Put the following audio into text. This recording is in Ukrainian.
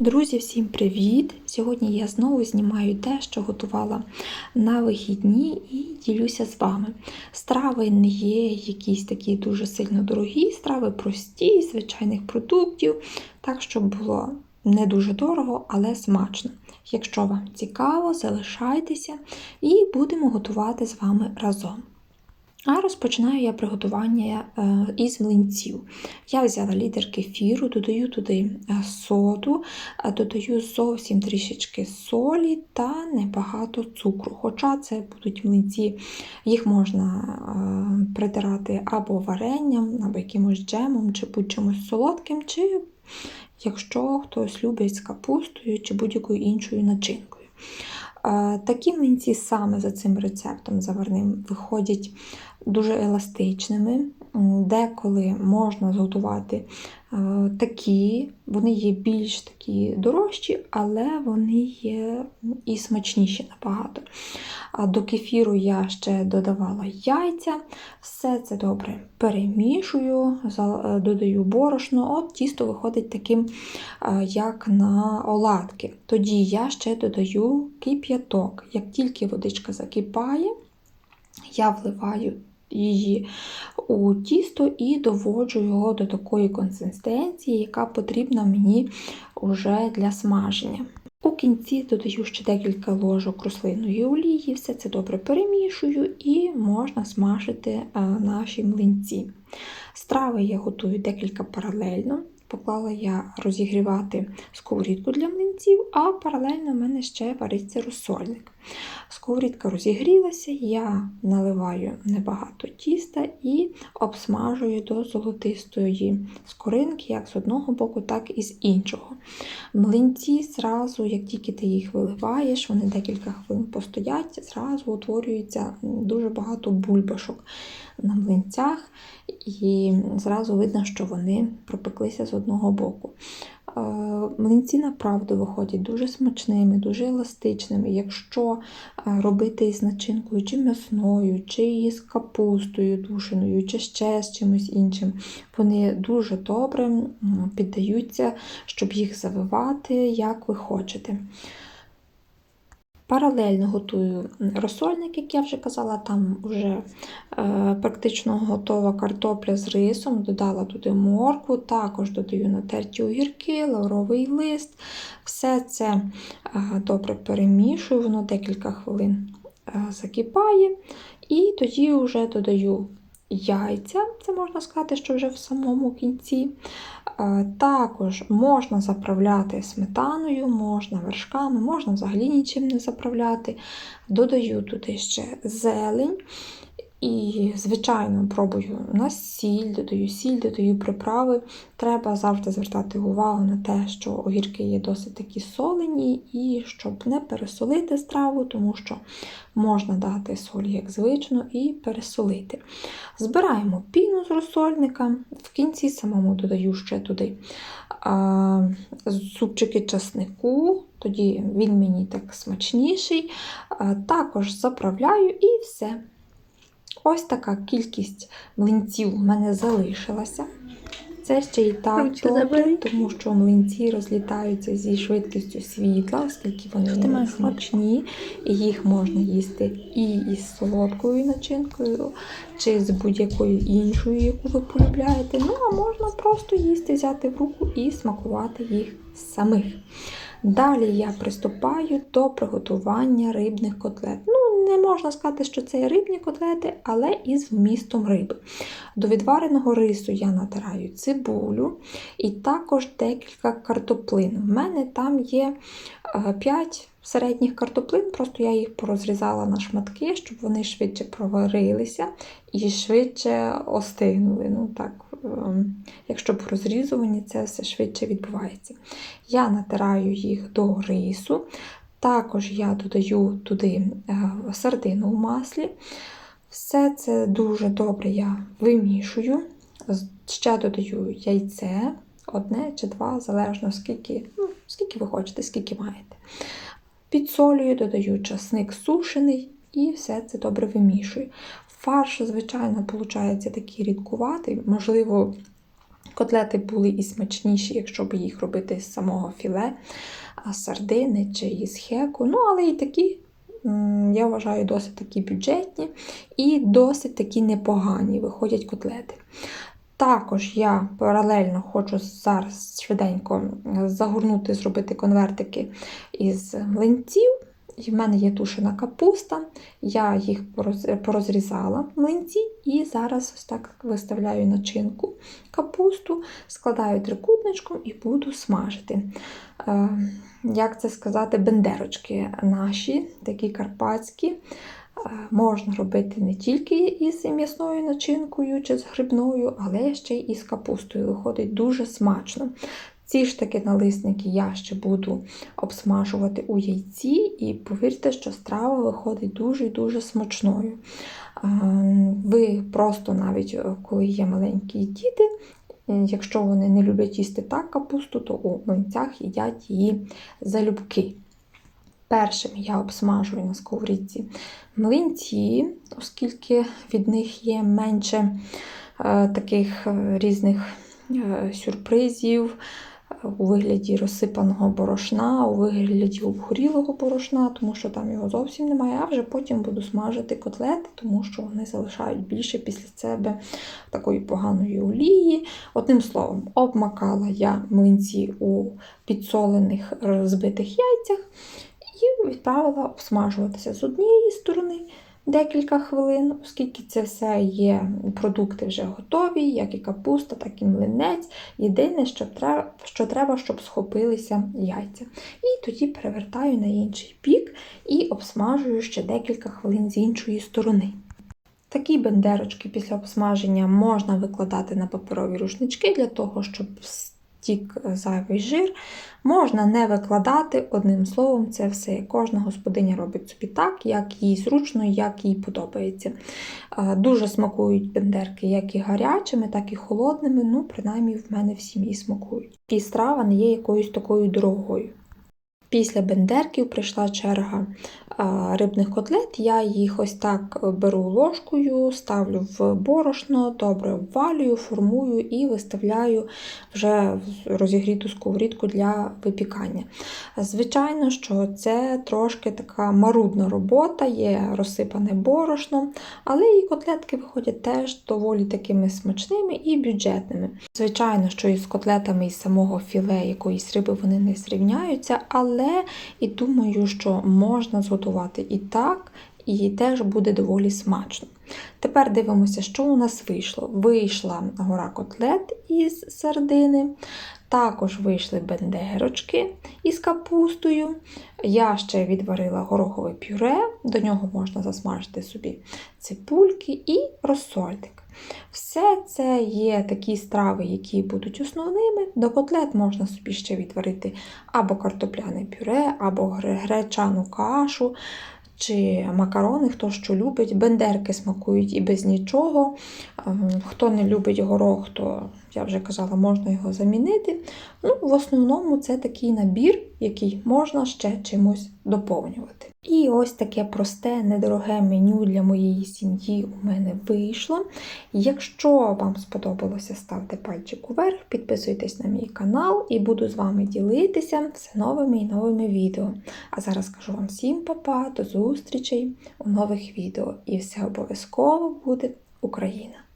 Друзі, всім привіт! Сьогодні я знову знімаю те, що готувала на вихідні, і ділюся з вами. Страви не є якісь такі дуже сильно дорогі, страви прості, звичайних продуктів, так щоб було не дуже дорого, але смачно. Якщо вам цікаво, залишайтеся і будемо готувати з вами разом. А розпочинаю я приготування е, із млинців. Я взяла літр кефіру, додаю туди е, соду, е, додаю зовсім трішечки солі та небагато цукру. Хоча це будуть млинці, їх можна притирати або варенням, або якимось джемом, чи будь-чимось солодким, чи якщо хтось любить з капустою чи будь-якою іншою начинкою. Такі млинці саме за цим рецептом заварним виходять дуже еластичними. Деколи можна зготувати е, такі, вони є більш такі дорожчі, але вони є і смачніші набагато. До кефіру я ще додавала яйця, все це добре перемішую, е, додаю борошно, от тісто виходить таким, е, як на оладки. Тоді я ще додаю кип'яток. Як тільки водичка закипає, я вливаю її у тісто і доводжу його до такої консистенції, яка потрібна мені вже для смаження. У кінці додаю ще декілька ложок рослинної олії, все це добре перемішую і можна смажити е, наші млинці. Страви я готую декілька паралельно. Поклала я розігрівати сковорідку для млинців, а паралельно в мене ще вариться розсольник. Сковорідка розігрілася, я наливаю небагато тіста і обсмажую до золотистої скоринки, як з одного боку, так і з іншого. Млинці зразу, як тільки ти їх виливаєш, вони декілька хвилин постоять, зразу утворюється дуже багато бульбашок на млинцях, і зразу видно, що вони пропеклися з одного боку. Млинці направду виходять дуже смачними, дуже еластичними. Якщо е, робити із начинкою чи м'ясною, чи з капустою душеною, чи ще з чимось іншим, вони дуже добре піддаються, щоб їх завивати, як ви хочете. Паралельно готую розсольник, як я вже казала, там вже е, практично готова картопля з рисом, додала туди моркву, також додаю натерті огірки, лавровий лист. Все це е, добре перемішую, воно декілька хвилин е, закипає. І тоді вже додаю яйця, це можна сказати, що вже в самому кінці. Е, також можна заправляти сметаною, можна вершками, можна взагалі нічим не заправляти. Додаю туди ще зелень. І, звичайно, пробую на сіль, додаю сіль, додаю приправи. Треба завжди звертати увагу на те, що огірки є досить такі солені, і щоб не пересолити страву, тому що можна дати соль, як звично, і пересолити. Збираємо піну з розсольника, в кінці самому додаю ще туди а, зубчики часнику, тоді він мені так смачніший. А, також заправляю і все. Ось така кількість млинців в мене залишилася. Це ще і так добре, тому що млинці розлітаються зі швидкістю світла, оскільки вони смачні, і їх можна їсти і із солодкою начинкою, чи з будь-якою іншою, яку ви полюбляєте. Ну, а можна просто їсти, взяти в руку і смакувати їх самих. Далі я приступаю до приготування рибних котлет. Ну, не можна сказати, що це рибні котлети, але із вмістом риби. До відвареного рису я натираю цибулю і також декілька картоплин. У мене там є 5 середніх картоплин, просто я їх порозрізала на шматки, щоб вони швидше проварилися і швидше остигнули. Ну, так, ем, Якщо по розрізуванні це все швидше відбувається. Я натираю їх до рису. Також я додаю туди е, сардину в маслі. Все це дуже добре я вимішую. Ще додаю яйце, одне чи два, залежно скільки, ну, скільки ви хочете, скільки маєте. Підсолюю, додаю часник сушений і все це добре вимішую. Фарш, звичайно, виходить такий рідкуватий, можливо, Котлети були і смачніші, якщо б їх робити з самого філе, сардини чи із хеку. Ну, але і такі, я вважаю, досить такі бюджетні і досить такі непогані виходять котлети. Також я паралельно хочу зараз швиденько загорнути, зробити конвертики із млинців. В мене є тушена капуста, я їх пороз- порозрізала млинці і зараз ось так виставляю начинку капусту, складаю трикутничком і буду смажити. Е, Як це сказати, бендерочки наші, такі карпатські. Е, Можна робити не тільки із м'ясною начинкою чи з грибною, але ще й із капустою. Виходить дуже смачно. Ці ж таки налисники я ще буду обсмажувати у яйці, і повірте, що страва виходить дуже-дуже смачною. Е, Ви просто навіть коли є маленькі діти, якщо вони не люблять їсти так капусту, то у млинцях їдять її залюбки. Першим я обсмажую на сковорідці млинці, оскільки від них є менше е, таких е, різних е, сюрпризів е, у вигляді розсипаного борошна, у вигляді обгорілого борошна, тому що там його зовсім немає. А вже потім буду смажити котлети, тому що вони залишають більше після себе такої поганої олії. Одним словом, обмакала я млинці у підсолених розбитих яйцях і відправила обсмажуватися з однієї сторони декілька хвилин, оскільки це все є продукти вже готові, як і капуста, так і млинець. Єдине, що треба, що треба, щоб схопилися яйця. І тоді перевертаю на інший бік і обсмажую ще декілька хвилин з іншої сторони. Такі бендерочки після обсмаження можна викладати на паперові рушнички для того, щоб стік зайвий жир. Можна не викладати, одним словом, це все. Кожна господиня робить собі так, як їй зручно, як їй подобається. Дуже смакують бендерки як і гарячими, так і холодними. Ну, принаймні, в мене в сім'ї смакують. І страва не є якоюсь такою дорогою. Після бендерків прийшла черга рибних котлет. Я їх ось так беру ложкою, ставлю в борошно, добре обвалюю, формую і виставляю вже в розігріту сковорідку для випікання. Звичайно, що це трошки така марудна робота, є розсипане борошно, але і котлетки виходять теж доволі такими смачними і бюджетними. Звичайно, що із котлетами із самого філе якоїсь риби вони не зрівняються, але і думаю, що можна зготувати і так, і теж буде доволі смачно. Тепер дивимося, що у нас вийшло. Вийшла гора котлет із сардини, також вийшли бендерочки із капустою. Я ще відварила горохове пюре, до нього можна засмажити собі цибульки і розсольник. Все це є такі страви, які будуть основними. До котлет можна собі ще відварити або картопляне пюре, або гречану кашу, чи макарони, хто що любить. Бендерки смакують і без нічого. Ем, Хто не любить горох, то я вже казала, можна його замінити. Ну, В основному це такий набір, який можна ще чимось доповнювати. І ось таке просте, недороге меню для моєї сім'ї у мене вийшло. Якщо вам сподобалося, ставте пальчик уверх, підписуйтесь на мій канал і буду з вами ділитися все новими і новими відео. А зараз кажу вам всім па-па, до зустрічей у нових відео. І все обов'язково буде Україна!